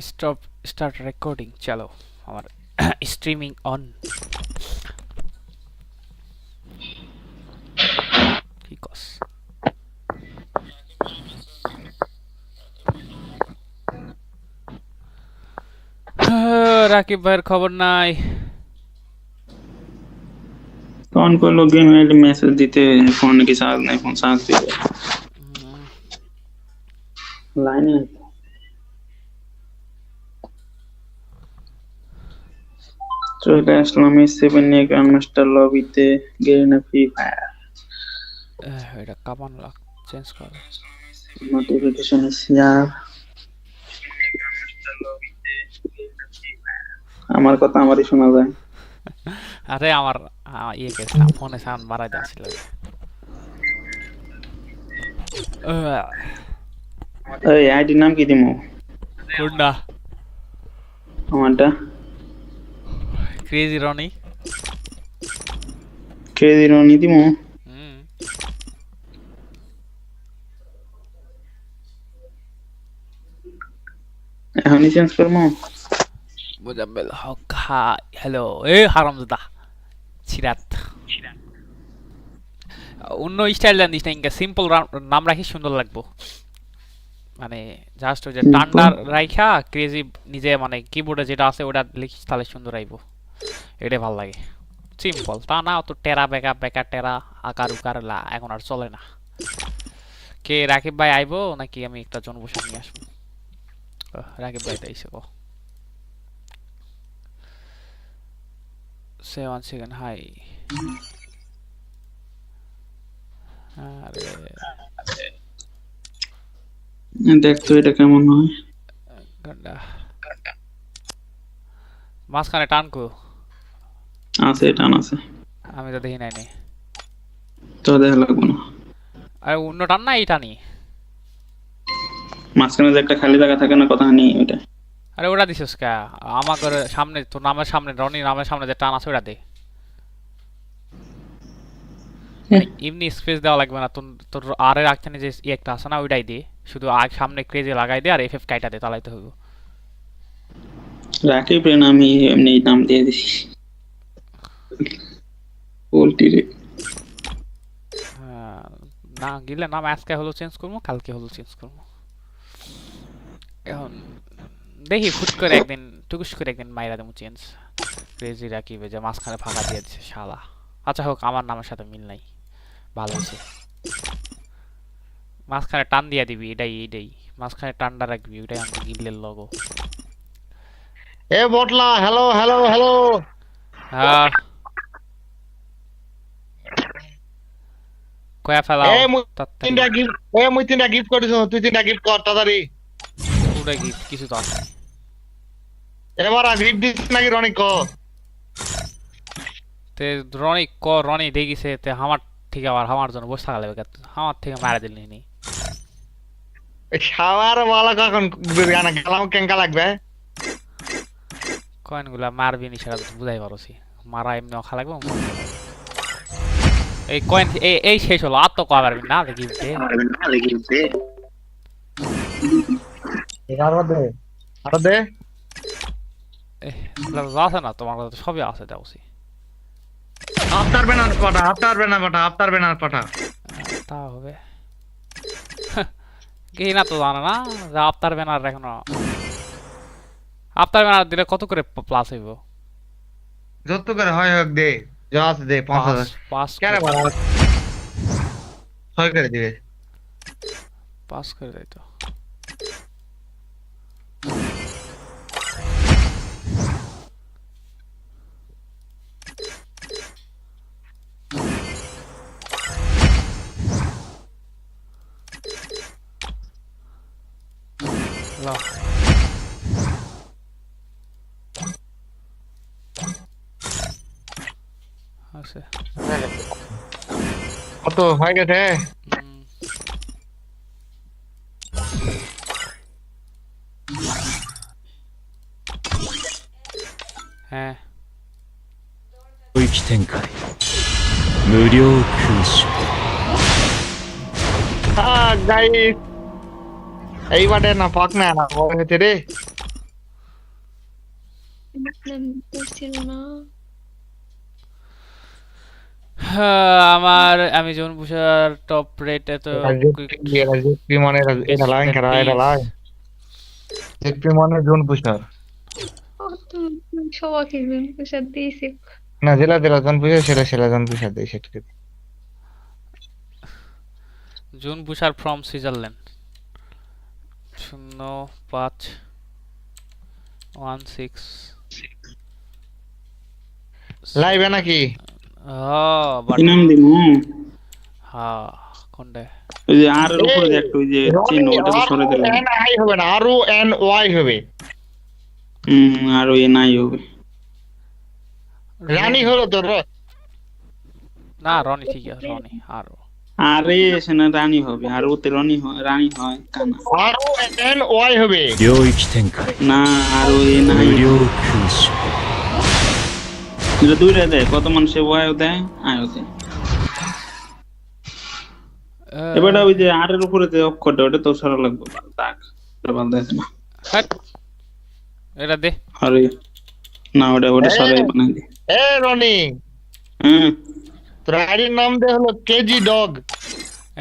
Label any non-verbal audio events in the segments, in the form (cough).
Stop start recording চলো আমার streaming on কি কস রাকিব ভাইয়ের খবর নাই कौन को लोग गेम में मैसेज देते हैं फोन के साथ नहीं फोन साथ भी लाइन চলে আসলাম এই সেভেন নিয়ে গ্র্যান্ড মাস্টার লবিতে গেলে না ফ্রি ফায়ার এটা কামান লাগ চেঞ্জ কর নোটিফিকেশন শেয়ার আমার কথা আমারই শোনা যায়। আরে আমার ইয়ে গেছে ফোনে সাউন্ড বাড়াই দিয়েছিল। এই আইডির নাম কি দিমু? কোনটা আমারটা? ক্রেজি রনি ক্রেজি রনি দিমু হুম এখনই চেঞ্জ করব মুজাম্মেল হক হ্যালো এ হারামজাদা সিরাত অন্য স্টাইল জানিস না ইনকা সিম্পল নাম রাখি সুন্দর লাগবো মানে জাস্ট ওই যে? টান্ডার রাইখা ক্রেজি নিজে মানে কিবোর্ডে যেটা আছে ওটা লিখিস তাহলে সুন্দর আইবো এটাই ভালো লাগে। সিম্পল তা না অত টেরা বেকা বেকা টেরা আকার উকার লা এখন আর চলে না। কে রাকিব ভাই আইবো নাকি আমি একটা জনবসে নিয়ে আসব? রাকিব ভাই তো এসে গো hi. আরে। দেখ তো এটা কেমন হয়। মাঝখানে টানকু। আছে টান আছে। আমি তো দেখি নাই নি। তো দেখা লাগবো না। আরে অন্য টান না টানি মাঝখানে যে একটা খালি জায়গা থাকে না কথা নেই ওইটা। আরে ওটা দিছিস কা? আমার ঘরে সামনে তোর নামের সামনে রনি নামের সামনে যে টান আছে ওটা দে। হ্যাঁ। এমনি স্পেস দেওয়া লাগবে না তোর তোর আর এর আগখানে যে একটা আছে না ওইটাই দে। শুধু আগ সামনে ক্রেজে লাগাই দে আর এফ এফ কাইটা দে তাহলেই তো হইব। রাকিব রে না আমি এমনি নাম দিয়ে দিছি। পোল্ট্রি রে। হ্যাঁ, না গেলে নাম আজকে হলো চেঞ্জ করব কালকে হলো চেঞ্জ করব। এখন দেখি ফুট করে একদিন টুকুস করে একদিন মাইরা দেবো চেঞ্জ ক্রেজি রাকিবে যে মাঝখানে ফাঁকা দিয়ে দিচ্ছে শালা। আচ্ছা হোক আমার নামের সাথে মিল নাই। ভালো হয়েছে মাঝখানে টান দিয়া দিবি এটাই এটাই মাঝখানে টানটা রাখবি ওটাই আমাকে গিল্লের লগো এ বটলা হ্যালো হ্যালো হ্যালো হ্যাঁ। কয়া ফেলাও এ মুই তিনটা গিফট এ মুই তিনটা গিফট করিস তুই তিনটা গিফট কর তাড়াতাড়ি পুরো গিফট কিছু তো আছে। এবার গিফট দিস নাকি রনি ক তে রনি ক রনি দেখিছে তে আমার ঠিক আবার আমার জন্য বসে থাকা লাগবে আমার থেকে মারা দিলি নি শাওয়ার वाला কখন গানা গেলাম কেঙ্কা লাগবে কয়েনগুলা মারবি নি সেটা বুঝাই পারছি মারা এমনি খা লাগবে এই কয়েন এই এই শেষ হলো আর তো কয়া পারবি না দেখি দে আরও দে আরও দে। আছে না তোমার কাছে সবই আছে দেখছি আফতার বেনার পাঠা আফতার বেনার পাঠা আফতার বেনার পাঠা। তা হবে। কি না তো জানে না যে আফতার ব্যানার এখনও আফতার ব্যানার দিলে কত করে প্লাস হইব? যত করে হয় হোক দে। যা আছে দে পাঁচ পাঁচ হাজার পাঁচ কেন করে- বাড়া ছয় করে দিবে 됐어요. 어떤 화이게 돼? 음, 에, 領域展開無料空襲 Ah, guys. ඒවට එන්න පක්නෑන ඕ හෙතෙරේ Madam Barcelona. আমার আমি জন বুসার টপ রেট এত মানে এটা লাইন খেলা এটা লাইন জেপি মানে জোন দিয়েছি। না জেলা জেলা জন পুষার সেটা সেলা জন পুষার দেয় সেটাকে জুন বুসার ফ্রম সুইজারল্যান্ড শূন্য পাঁচ ওয়ান সিক্স লাইভে নাকি? Oh, ইনাম দিমু? হ্যাঁ কোনটা? ওই যে আর এর উপরে যে একটু ওই যে চিহ্ন ওটা সরে দিলাম। এন আই হবে না আর ও এন ওয়াই হবে। হুম আর ও এন আই হবে। রানী হলো তো র? না রনি ঠিক আছে রনি আর আরে সেনা রানী হবে আর ওতে রনি রানী হয় কানা। আর ও এন ওয়াই হবে। না আর ও এন আই এটা দুইটা দেয় কত মানুষে ওয়াইও দেয় আয়ও দেয়। এবারে ওই যে আর উপরে যে অক্ষরটা ওটা তো সরা লাগবে। দাগ ওটা ভালো দেখে না এটা দে। আরে না ওটা ওটা সরাই বানাই দে। এ রনি। তোর আইডির নাম দে হলো কেজি ডগ।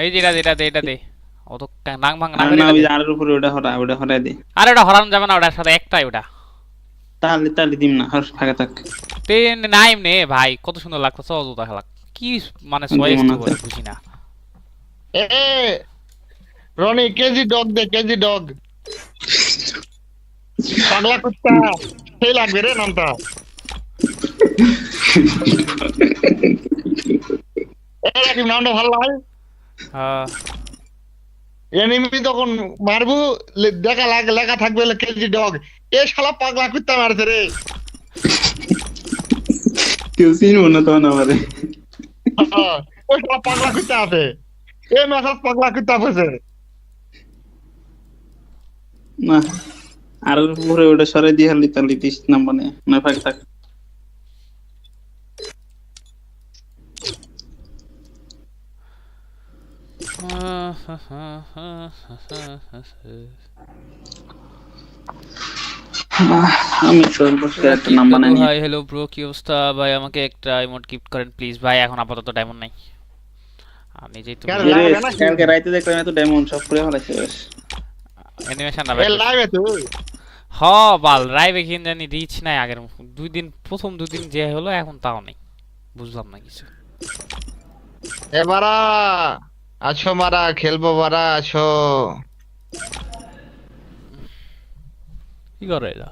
এই যে এটা দে এটা দে এটা দে। ও নাং ভাং না ওই যে উপরে ওটা হরা ওটা হরাই দে। আরে ওটা হরানো যাবে না ওটার সাথে একটাই ওটা। তাহলে তাহলে দিম না ফাঁকা থাক। তেন নাইম নে ভাই কত সুন্দর লাগতেছে অযথা খেলা কি মানে বুঝি না। এ রনি কেজি ডগ দে কেজি ডগ। পাগলা কুত্তা সেই লাগবে রে নামটা। নামটা ভালো লাগে। হ্যাঁ। এনিমি তখন মারবু দেখা লাগ লেখা থাকবে কেজি ডগ। এ শালা পাগলা কুত্তা মারছে রে কেউ চিনবো না তখন আমারে হ্যাঁ, ওই শালা পাগলা কুত্তা আছে এ মেসাজ পাগলা কুত্তা বসে না আর উপরে ওটা সরাই দিয়ে হালি তাহলে দিস নাম্বার নিয়ে না ফাঁকা থাক আমি তোর বসে একটা নাম বানাই নিয়ে হ্যালো ব্রো কি অবস্থা? ভাই আমাকে একটা ইমোট গিফট করেন প্লিজ ভাই এখন আপাতত ডায়মন্ড নাই। আর নিজেই তো? কালকে রাইতে দেখলাম এত ডায়মন্ড সব করে ফেলাইছে বেশ। অ্যানিমেশন না এ লাইভে তো হ বাল রাইবে কিন জানি রিচ নাই আগের দুই দিন প্রথম দুই দিন যে হলো এখন তাও নেই। বুঝলাম না কিছু। এবারা আছো মারা খেলব বারা আছো কি করে এটা?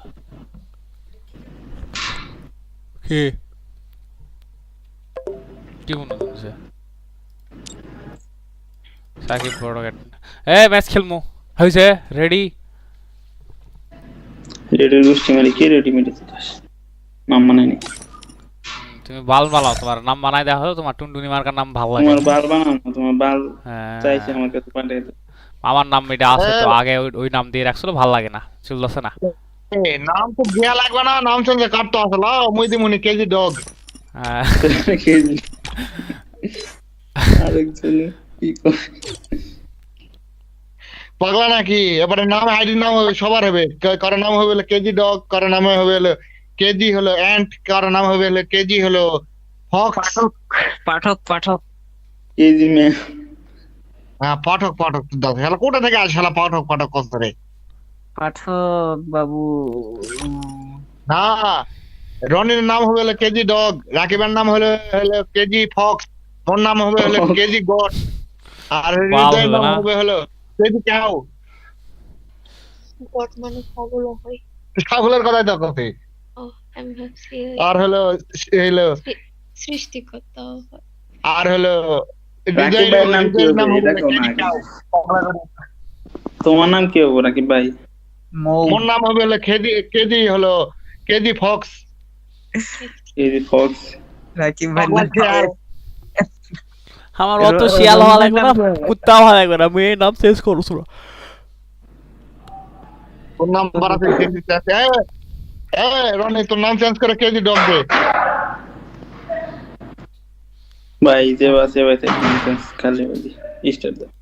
কি? কি মনে হচ্ছে? সাকিব বড় গেট এ ম্যাচ খেলমু। হইছে রেডি রেডি গোষ্ঠী মারি কে রেডি মেডিসিস নাম বানাই নি। তুমি বাল বালাও তোমার নাম বানাই দেওয়া হলো তোমার টুনটুনি মার্কার নাম ভালো লাগে। তোমার বাল বানাও তোমার বাল হ্যাঁ। চাইছে আমার কাছে পাঠিয়ে আমার নাম এটা আছে তো আগে ওই- নাম দিয়ে রাখছিল ভালো লাগে না চলতেছে না। নাম তো দেয়া লাগবে না নাম সঙ্গে কাটতে আসলো মুই দিমুনি কেজি ডগ। হ্যাঁ, (laughs) কেজি। আরেকজন কি পাগলা নাকি? এবারে নাম নাম হবে সবার হবে। কারও নাম হবে কেজি ডগ কারও নাম হবে হলো কেজি হলো অ্যান্ট কারও নাম হবে কেজি হলো ফক্স পাঠক পাঠক কেজি মে হ্যাঁ পাঠক পাঠক দাও শালা কোথা থেকে আসে শালা পাঠক পাঠক কত রে পাঠক বাবু না রনির নাম হবে হলো কেজি ডগ রাকিবের নাম হলো হলো কেজি ফক্স ওর নাম হবে হলো কেজি গড আর হৃদয়ের নাম হবে হলো কেজি কাউ। গড মানে হয়। কথাই তো কথা আর হলো হলো সৃষ্টিকর্তা আর হলো রাকিব ভাইয়ের নাম কি হবে? এটা। তোমার নাম কি হবে রাকিব ভাই? ওর নাম হবে হলো কেজি কেজি হলো KG fox. KG fox. Rakib ভাই আমার অত শিয়াল হওয়া লাগবে না কুত্তা হওয়া লাগবে না মেয়ে নাম শেষ করছ না তোর নাম বাড়াতে কেজি এ এ রনি তোর নাম চেঞ্জ করে কেজি ডগ দে। ভাই যে আছে ভাই খালি স্টার্ট দাও